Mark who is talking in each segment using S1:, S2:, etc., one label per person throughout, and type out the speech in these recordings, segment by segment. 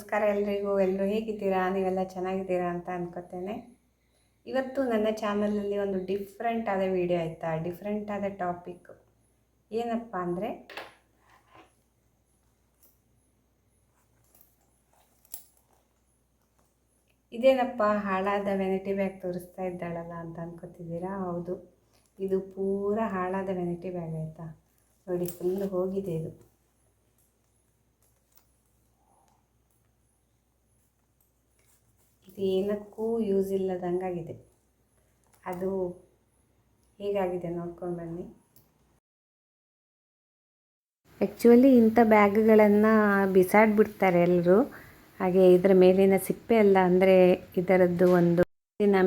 S1: ನಮಸ್ಕಾರ ಎಲ್ರಿಗೂ ಎಲ್ಲರೂ ಹೇಗಿದ್ದೀರಾ? ನೀವೆಲ್ಲ ಚೆನ್ನಾಗಿದ್ದೀರಾ ಅಂತ ಅನ್ಕೋತೇನೆ. ಇವತ್ತು ನನ್ನ ಚಾನಲಲ್ಲಿ ಒಂದು ಡಿಫ್ರೆಂಟ್ ಆದ ವಿಡಿಯೋ ಆಯಿತಾ? ಡಿಫ್ರೆಂಟ್ ಆದ ಟಾಪಿಕ್ ಏನಪ್ಪ ಅಂದರೆ, ಇದೇನಪ್ಪ? ಹಾಳಾದ ವೆನಿಟಿ ಬ್ಯಾಗ್ ತೋರಿಸ್ತಾ ಇದ್ದಾಳಲ್ಲ ಅಂತ ಅನ್ಕೋತಿದ್ದೀರಾ? ಹೌದು. ಇದು ಪೂರ ಹಾಳಾದ ವೆನಿಟಿ ಬ್ಯಾಗ್ ಆಯಿತಾ? ನೋಡಿ ಫುಲ್ ಹೋಗಿದೆ ಇದು. ಏನಕ್ಕೂ ಯೂಸ್ ಇಲ್ಲದಂಗಾಗಿದೆ. ಅದು ಹೇಗಾಗಿದೆ ನೋಡ್ಕೊಂಡು ಬನ್ನಿ. ಆ್ಯಕ್ಚುಲಿ ಇಂಥ ಬ್ಯಾಗ್ಗಳನ್ನು ಬಿಸಾಡ್ಬಿಡ್ತಾರೆ ಎಲ್ಲರೂ ಹಾಗೆ ಇದರ ಮೇಲಿನ ಸಿಪ್ಪೆ ಎಲ್ಲ ಅಂದರೆ ಇದರದ್ದು ಒಂದು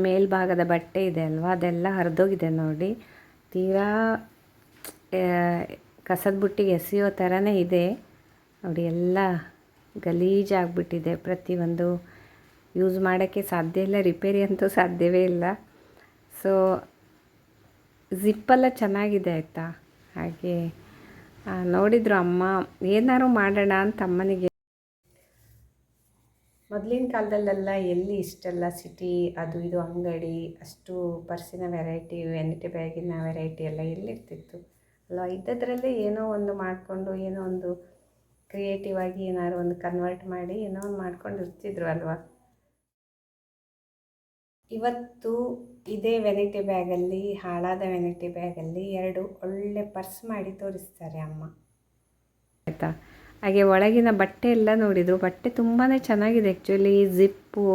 S1: ಮೇಲ್ಭಾಗದ ಬಟ್ಟೆ ಇದೆ ಅಲ್ವಾ, ಅದೆಲ್ಲ ಹರಿದೋಗಿದೆ ನೋಡಿ. ತೀರಾ ಕಸದ ಬುಟ್ಟಿಗೆ ಎಸೆಯೋ ಥರನೇ ಇದೆ. ನೋಡಿ, ಎಲ್ಲ ಗಲೀಜಾಗ್ಬಿಟ್ಟಿದೆ. ಪ್ರತಿಯೊಂದು ಯೂಸ್ ಮಾಡೋಕ್ಕೆ ಸಾಧ್ಯ ಇಲ್ಲ ರಿಪೇರಿ ಅಂತೂ ಸಾಧ್ಯವೇ ಇಲ್ಲ. ಸೊ ಜಿಪ್ಪೆಲ್ಲ ಚೆನ್ನಾಗಿದೆ ಆಯಿತಾ? ಹಾಗೆ ನೋಡಿದ್ರು ಅಮ್ಮ, ಏನಾದ್ರು ಮಾಡೋಣ ಅಂತ ಅಮ್ಮನಿಗೆ. ಮೊದಲಿನ ಕಾಲದಲ್ಲೆಲ್ಲ ಎಲ್ಲಿ ಇಷ್ಟೆಲ್ಲ ಸಿಟಿ ಅದು ಇದು ಅಂಗಡಿ, ಅಷ್ಟು ಪರ್ಸಿನ ವೆರೈಟಿ ವೆನಿಟಿ ಬ್ಯಾಗಿನ ವೆರೈಟಿ ಎಲ್ಲ ಎಲ್ಲಿರ್ತಿತ್ತು? ಅಲ್ವಾ? ಇದ್ದದ್ರಲ್ಲೇ ಏನೋ ಒಂದು ಮಾಡಿಕೊಂಡು, ಏನೋ ಒಂದು ಕ್ರಿಯೇಟಿವ್ ಆಗಿ ಏನಾದ್ರು ಒಂದು ಕನ್ವರ್ಟ್ ಮಾಡಿ ಏನೋ ಒಂದು ಮಾಡ್ಕೊಂಡು ಇರ್ತಿದ್ರು ಅಲ್ವಾ? ಇವತ್ತು ಇದೇ ವೆನಿಟಿ ಬ್ಯಾಗಲ್ಲಿ, ಹಾಳಾದ ವೆನಿಟಿ ಬ್ಯಾಗಲ್ಲಿ ಎರಡು ಒಳ್ಳೆ ಪರ್ಸ್ ಮಾಡಿ ತೋರಿಸ್ತಾರೆ ಅಮ್ಮ. ಆಯಿತಾ? ಹಾಗೆ ಒಳಗಿನ ಬಟ್ಟೆ ಎಲ್ಲ ನೋಡಿದರು. ಬಟ್ಟೆ ತುಂಬಾ ಚೆನ್ನಾಗಿದೆ ಆ್ಯಕ್ಚುಲಿ ಜಿಪ್ಪು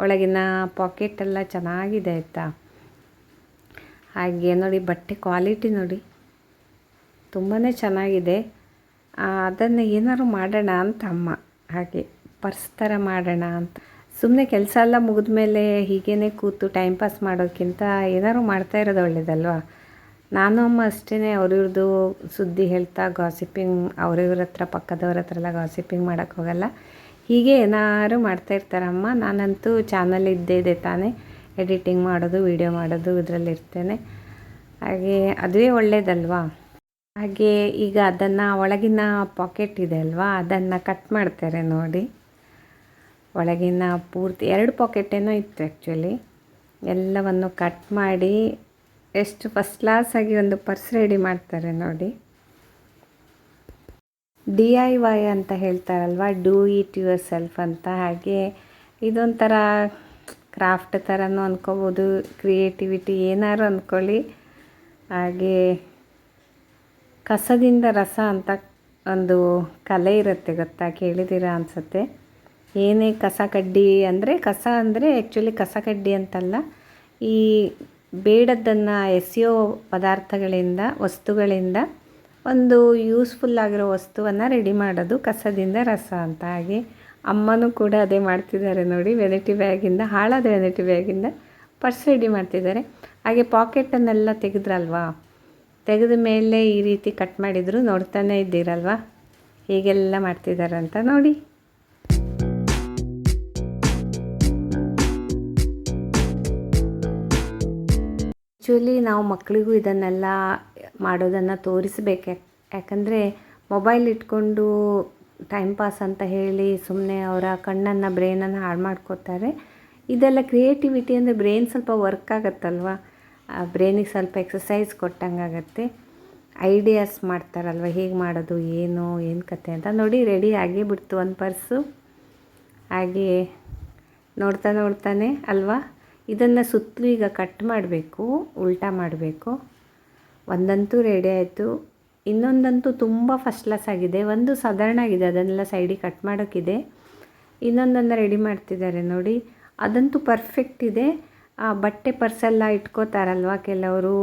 S1: ಒಳಗಿನ ಪಾಕೆಟ್ ಎಲ್ಲ ಚೆನ್ನಾಗಿದೆ ಆಯಿತಾ? ಹಾಗೆ ನೋಡಿ, ಬಟ್ಟೆ ಕ್ವಾಲಿಟಿ ನೋಡಿ. ತುಂಬಾ ಚೆನ್ನಾಗಿದೆ. ಅದನ್ನು ಏನಾದ್ರು ಮಾಡೋಣ ಅಂತ ಅಮ್ಮ. ಹಾಗೆ ಪರ್ಸ್ ಥರ ಮಾಡೋಣ ಅಂತ. ಸುಮ್ಮನೆ ಕೆಲಸ ಎಲ್ಲ ಮುಗಿದ ಮೇಲೆ ಹೀಗೇ ಕೂತು ಟೈಮ್ ಪಾಸ್ ಮಾಡೋಕ್ಕಿಂತ ಏನಾದ್ರು ಮಾಡ್ತಾ ಇರೋದು ಒಳ್ಳೇದಲ್ವಾ? ನಾನು ಅಮ್ಮ ಅಷ್ಟೇ ಅವ್ರಿವ್ರದ್ದು ಸುದ್ದಿ ಹೇಳ್ತಾ ಗಾಸಿಪಿಂಗ್ ಅವ್ರಿವ್ರ ಹತ್ರ, ಪಕ್ಕದವ್ರ ಹತ್ರ ಎಲ್ಲ ಗಾಸಿಪಿಂಗ್ ಮಾಡೋಕ್ಕೆ ಹೋಗಲ್ಲ. ಹೀಗೆ ಏನಾದ್ರು ಮಾಡ್ತಾ ಇರ್ತಾರಮ್ಮ ನಾನಂತೂ ಚಾನಲ್ ಇದ್ದೇ ಇದೆ ತಾನೇ ಎಡಿಟಿಂಗ್ ಮಾಡೋದು ವೀಡಿಯೋ ಮಾಡೋದು ಇದರಲ್ಲಿ ಇರ್ತೇನೆ. ಹಾಗೆ ಅದುವೇ ಒಳ್ಳೇದಲ್ವಾ? ಹಾಗೆ ಈಗ ಅದನ್ನು ಒಳಗಿನ ಪಾಕೆಟ್ ಇದೆ ಅಲ್ವಾ? ಅದನ್ನು ಕಟ್ ಮಾಡ್ತಾರೆ ನೋಡಿ. ಒಳಗಿನ ಪೂರ್ತಿ ಎರಡು ಪಾಕೆಟೇನೋ ಇತ್ತು ಆ್ಯಕ್ಚುಲಿ ಎಲ್ಲವನ್ನು ಕಟ್ ಮಾಡಿ ಎಷ್ಟು ಫಸ್ಟ್ ಕ್ಲಾಸಾಗಿ ಒಂದು ಪರ್ಸ್ ರೆಡಿ ಮಾಡ್ತಾರೆ ನೋಡಿ. ಡಿ ಐ ವೈ ಅಂತ ಹೇಳ್ತಾರಲ್ವ? ಡೂ ಇಟ್ ಯುವರ್ ಸೆಲ್ಫ್ ಅಂತ. ಹಾಗೆ ಇದೊಂಥರ ಕ್ರಾಫ್ಟ್ ಥರನೂ ಅಂದ್ಕೋಬೋದು ಕ್ರಿಯೇಟಿವಿಟಿ ಏನಾದ್ರು ಅಂದ್ಕೊಳ್ಳಿ ಹಾಗೆ ಕಸದಿಂದ ರಸ ಅಂತ ಒಂದು ಕಲೆ ಇರುತ್ತೆ ಗೊತ್ತಾ? ಕೇಳಿದ್ದೀರಾ ಅನಿಸುತ್ತೆ? ಏನೇ ಕಸ ಕಡ್ಡಿ ಅಂದರೆ, ಕಸ ಅಂದರೆ ಆ್ಯಕ್ಚುಲಿ ಕಸ ಕಡ್ಡಿ ಅಂತಲ್ಲ. ಈ ಬೇಡದ್ದನ್ನು ಎಸೆಯೋ ಪದಾರ್ಥಗಳಿಂದ, ವಸ್ತುಗಳಿಂದ ಒಂದು ಯೂಸ್ಫುಲ್ ಆಗಿರೋ ವಸ್ತುವನ್ನು ರೆಡಿ ಮಾಡೋದು ಕಸದಿಂದ ರಸ ಅಂತ. ಹಾಗೆ ಅಮ್ಮನೂ ಕೂಡ ಅದೇ ಮಾಡ್ತಿದ್ದಾರೆ ನೋಡಿ ವೆನಿಟಿ ಬ್ಯಾಗಿಂದ ಹಾಳಾದ ವೆನಿಟಿ ಬ್ಯಾಗಿಂದ ಪರ್ಸ್ ರೆಡಿ ಮಾಡ್ತಿದ್ದಾರೆ. ಹಾಗೆ ಪಾಕೆಟನ್ನೆಲ್ಲ ತೆಗೆದ್ರಲ್ವಾ? ತೆಗೆದ ಮೇಲೆ ಈ ರೀತಿ ಕಟ್ ಮಾಡಿದ್ರು ನೋಡ್ತಾನೆ ಇದ್ದೀರಲ್ವಾ? ಹೀಗೆಲ್ಲ ಮಾಡ್ತಿದ್ದಾರೆ ಅಂತ ನೋಡಿ. ಆ್ಯಕ್ಚುಲಿ ನಾವು ಮಕ್ಕಳಿಗೂ ಇದನ್ನೆಲ್ಲ ಮಾಡೋದನ್ನು ತೋರಿಸ್ಬೇಕು. ಯಾಕಂದರೆ ಮೊಬೈಲ್ ಇಟ್ಕೊಂಡು ಟೈಮ್ ಪಾಸ್ ಅಂತ ಹೇಳಿ ಸುಮ್ಮನೆ ಅವರ ಕಣ್ಣನ್ನು ಬ್ರೈನನ್ನು ಹಾಳು ಮಾಡ್ಕೋತಾರೆ. ಇದೆಲ್ಲ ಕ್ರಿಯೇಟಿವಿಟಿ ಅಂದರೆ ಬ್ರೈನ್ ಸ್ವಲ್ಪ ವರ್ಕ್ ಆಗುತ್ತಲ್ವ? ಬ್ರೈನಿಗೆ ಸ್ವಲ್ಪ ಎಕ್ಸಸೈಸ್ ಕೊಟ್ಟಂಗೆ ಆಗುತ್ತೆ. ಐಡಿಯಾಸ್ ಮಾಡ್ತಾರಲ್ವ? ಹೇಗೆ ಮಾಡೋದು, ಏನು ಏನು ಕತೆ ಅಂತ ನೋಡಿ ರೆಡಿ ಆಗೇ ಬಿಡ್ತು ಒಂದು ಪರ್ಸು ಹಾಗೆ ನೋಡ್ತಾ ನೋಡ್ತಾನೆ ಅಲ್ವಾ? ಇದನ್ನು ಸುತ್ತಲೂ ಈಗ ಕಟ್ ಮಾಡಬೇಕು, ಉಲ್ಟಾ ಮಾಡಬೇಕು. ಒಂದಂತೂ ರೆಡಿ ಆಯಿತು. ಇನ್ನೊಂದಂತೂ ತುಂಬ ಫಸ್ಟ್ ಕ್ಲಾಸ್ ಆಗಿದೆ. ಒಂದು ಸಾಧಾರಣ ಆಗಿದೆ. ಅದನ್ನೆಲ್ಲ ಸೈಡಿಗೆ ಕಟ್ ಮಾಡೋಕ್ಕಿದೆ ಇನ್ನೊಂದನ್ನು ರೆಡಿ ಮಾಡ್ತಿದ್ದಾರೆ ನೋಡಿ. ಅದಂತೂ ಪರ್ಫೆಕ್ಟ್ ಇದೆ. ಆ ಬಟ್ಟೆ ಪರ್ಸೆಲ್ಲ ಇಟ್ಕೋತಾರಲ್ವ ಕೆಲವರು?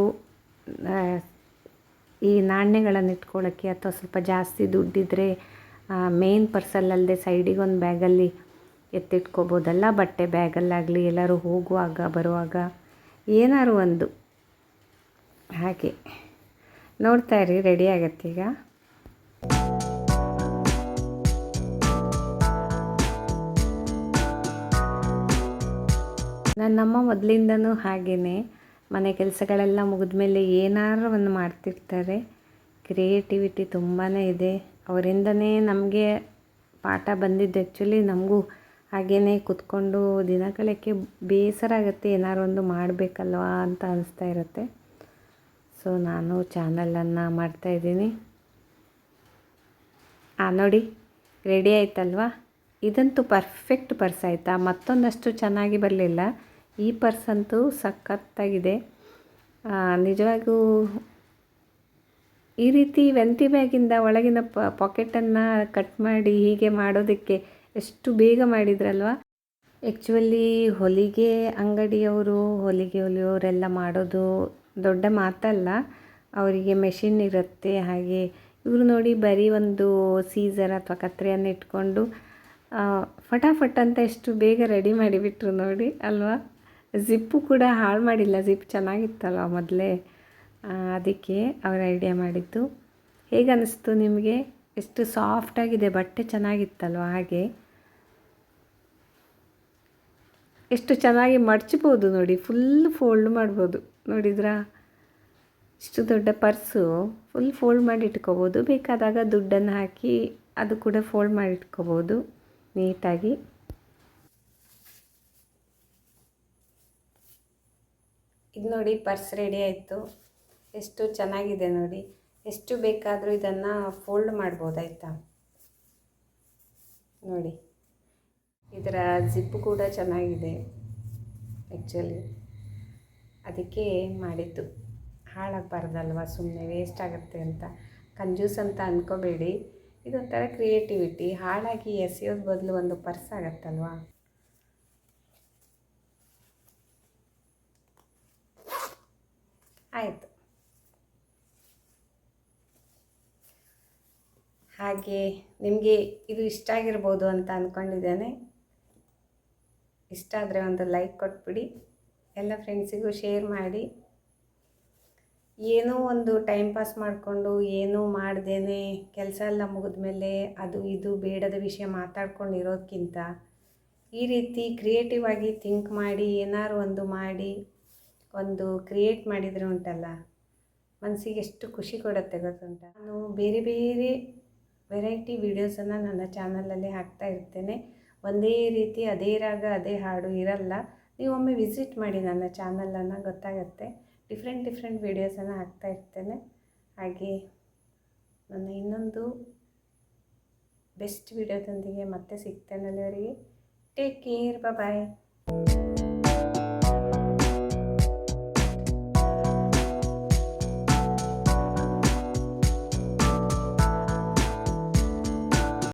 S1: ಈ ನಾಣ್ಯಗಳನ್ನು ಇಟ್ಕೊಳ್ಳೋಕ್ಕೆ ಅಥವಾ ಸ್ವಲ್ಪ ಜಾಸ್ತಿ ದುಡ್ಡಿದ್ರೆ ಮೇನ್ ಪರ್ಸಲ್ಲಲ್ಲದೆ ಸೈಡಿಗೆ ಒಂದು ಬ್ಯಾಗಲ್ಲಿ ಎತ್ತಿಟ್ಕೋಬೋದಲ್ಲ, ಬಟ್ಟೆ ಬ್ಯಾಗಲ್ಲಾಗಲಿ ಎಲ್ಲರೂ ಹೋಗುವಾಗ, ಬರುವಾಗ. ಏನಾದ್ರು ಒಂದು. ಹಾಗೆ. ನೋಡ್ತಾ ಇರಿ ರೆಡಿ ಆಗತ್ತೆ ಈಗ? ನನ್ನಮ್ಮ ಮೊದಲಿಂದನೂ ಹಾಗೇ ಮನೆ ಕೆಲಸಗಳೆಲ್ಲ ಮುಗಿದ ಮೇಲೆ ಏನಾದ್ರು ಒಂದು ಮಾಡ್ತಿರ್ತಾರೆ. ಕ್ರಿಯೇಟಿವಿಟಿ ತುಂಬಾ ಇದೆ. ಅವರಿಂದನೇ ನಮಗೆ ಪಾಠ ಬಂದಿದ್ದು. ಆ್ಯಕ್ಚುಲಿ ನಮಗೂ ಹಾಗೇ ಕೂತ್ಕೊಂಡು ದಿನಗಳಕ್ಕೆ ಬೇಸರ ಆಗುತ್ತೆ ಏನಾರು ಒಂದು ಮಾಡಬೇಕಲ್ವಾ ಅಂತ ಅನಿಸ್ತಾ ಇರುತ್ತೆ. ಸೊ ನಾನು ಚಾನಲನ್ನು ಮಾಡ್ತಾಯಿದ್ದೀನಿ ಆ, ನೋಡಿ ರೆಡಿ ಆಯ್ತಲ್ವಾ? ಇದಂತೂ ಪರ್ಫೆಕ್ಟ್ ಪರ್ಸ್ ಆಯಿತಾ? ಮತ್ತೊಂದಷ್ಟು ಚೆನ್ನಾಗಿ ಬರಲಿಲ್ಲ. ಈ ಪರ್ಸ್ ಅಂತೂ ಸಖತ್ತಾಗಿದೆ. ನಿಜವಾಗೂ ಈ ರೀತಿ ವೆಂತಿ ಬ್ಯಾಗಿಂದ ಒಳಗಿನ ಪಾಕೆಟನ್ನು ಕಟ್ ಮಾಡಿ ಹೀಗೆ ಮಾಡೋದಕ್ಕೆ ಎಷ್ಟು ಬೇಗ ಮಾಡಿದ್ರಲ್ವ? ಆ್ಯಕ್ಚುಲಿ ಹೊಲಿಗೆ ಅಂಗಡಿಯವರು, ಹೊಲಿಗೆ ಹೊಲಿಯೋರೆಲ್ಲ ಮಾಡೋದು ದೊಡ್ಡ ಮಾತಲ್ಲ. ಅವರಿಗೆ ಮೆಷಿನ್ ಇರುತ್ತೆ. ಹಾಗೆ ಇವರು ನೋಡಿ ಬರೀ ಒಂದು ಸೀಸರ್ ಅಥವಾ ಕತ್ರಿಯನ್ನು ಇಟ್ಕೊಂಡು ಫಟಾಫಟ್ ಅಂತ ಎಷ್ಟು ಬೇಗ ರೆಡಿ ಮಾಡಿಬಿಟ್ರು ನೋಡಿ, ಅಲ್ವಾ? ಜಿಪ್ಪು ಕೂಡ ಹಾಳು ಮಾಡಿಲ್ಲ. ಜಿಪ್ ಚೆನ್ನಾಗಿತ್ತಲ್ವ ಮೊದಲೇ? ಅದಕ್ಕೆ ಅವರ ಐಡಿಯಾ ಮಾಡಿದ್ದು. ಹೇಗೆ ಅನ್ನಿಸ್ತು ನಿಮಗೆ? ಎಷ್ಟು ಸಾಫ್ಟಾಗಿದೆ ಬಟ್ಟೆ ಚೆನ್ನಾಗಿತ್ತಲ್ವ ಹಾಗೆ? ಎಷ್ಟು ಚೆನ್ನಾಗಿ ಮಡ್ಚ್ಬೋದು ನೋಡಿ ಫುಲ್ ಫೋಲ್ಡ್ ಮಾಡ್ಬೋದು. ನೋಡಿದ್ರಾ? ಇಷ್ಟು ದೊಡ್ಡ ಪರ್ಸು ಫುಲ್ ಫೋಲ್ಡ್ ಮಾಡಿ ಇಟ್ಕೋಬೋದು. ಬೇಕಾದಾಗ ದುಡ್ಡನ್ನು ಹಾಕಿ ಅದು ಕೂಡ ಫೋಲ್ಡ್ ಮಾಡಿ ಇಟ್ಕೋಬೋದು ನೀಟಾಗಿ. ಇದು ನೋಡಿ ಪರ್ಸ್ ರೆಡಿ ಆಯಿತು. ಎಷ್ಟು ಚೆನ್ನಾಗಿದೆ ನೋಡಿ. ಎಷ್ಟು ಬೇಕಾದರೂ ಇದನ್ನು ಫೋಲ್ಡ್ ಮಾಡ್ಬೋದಾಯ್ತಾ ನೋಡಿ. ಇದರ ಜಿಪ್ಪು ಕೂಡ ಚೆನ್ನಾಗಿದೆ ಆ್ಯಕ್ಚುಲಿ ಅದಕ್ಕೆ ಮಾಡಿದ್ದು. ಹಾಳಾಗಬಾರ್ದಲ್ವ ಸುಮ್ಮನೆ ವೇಸ್ಟ್ ಆಗುತ್ತೆ ಅಂತ. ಕಂಜೂಸ್ ಅಂತ ಅಂದ್ಕೋಬೇಡಿ ಇದೊಂಥರ ಕ್ರಿಯೇಟಿವಿಟಿ ಹಾಳಾಗಿ ಎಸೆಯೋದು ಬದಲು ಒಂದು ಪರ್ಸ್ ಆಗತ್ತಲ್ವಾ? ಆಯಿತು. ಹಾಗೆ ನಿಮಗೆ ಇದು ಇಷ್ಟ ಆಗಿರ್ಬೋದು ಅಂತ ಅಂದ್ಕೊಂಡಿದ್ದೇನೆ ಇಷ್ಟ ಆದರೆ ಒಂದು ಲೈಕ್ ಕೊಟ್ಬಿಡಿ. ಎಲ್ಲ ಫ್ರೆಂಡ್ಸಿಗೂ ಶೇರ್ ಮಾಡಿ. ಏನೋ ಒಂದು ಟೈಮ್ ಪಾಸ್ ಮಾಡಿಕೊಂಡು ಏನೂ ಮಾಡ್ದೇನೆ, ಕೆಲಸ ಎಲ್ಲ ಮುಗಿದ್ಮೇಲೆ ಅದು ಇದು ಬೇಡದ ವಿಷಯ ಮಾತಾಡ್ಕೊಂಡು ಇರೋದಕ್ಕಿಂತ ಈ ರೀತಿ ಕ್ರಿಯೇಟಿವ್ ಆಗಿ ಥಿಂಕ್ ಮಾಡಿ, ಏನಾರು ಒಂದು ಮಾಡಿ, ಒಂದು ಕ್ರಿಯೇಟ್ ಮಾಡಿದರೆ ಉಂಟಲ್ಲ ಮನಸ್ಸಿಗೆ ಎಷ್ಟು ಖುಷಿ ಕೊಡುತ್ತೆ ಗೊತ್ತುಂಟ? ನಾನು ಬೇರೆ ಬೇರೆ ವೆರೈಟಿ ವೀಡಿಯೋಸನ್ನು ನನ್ನ ಚಾನಲಲ್ಲಿ ಹಾಕ್ತಾ ಇರ್ತೇನೆ. ಒಂದೇ ರೀತಿ ಅದೇ ರಾಗ, ಅದೇ ಹಾಡು ಇರಲ್ಲ. ನೀವು ಒಮ್ಮೆ ವಿಸಿಟ್ ಮಾಡಿ ನನ್ನ ಚಾನಲನ್ನು, ಗೊತ್ತಾಗತ್ತೆ. ಡಿಫ್ರೆಂಟ್ ಡಿಫ್ರೆಂಟ್ ವೀಡಿಯೋಸನ್ನು ಹಾಕ್ತಾ ಇರ್ತೇನೆ. ಹಾಗೆ ನನ್ನ ಇನ್ನೊಂದು ಬೆಸ್ಟ್ ವೀಡಿಯೋದೊಂದಿಗೆ ಮತ್ತೆ ಸಿಗ್ತೇನೆ ಅಲ್ಲಿವರೆಗೆ. Take care bye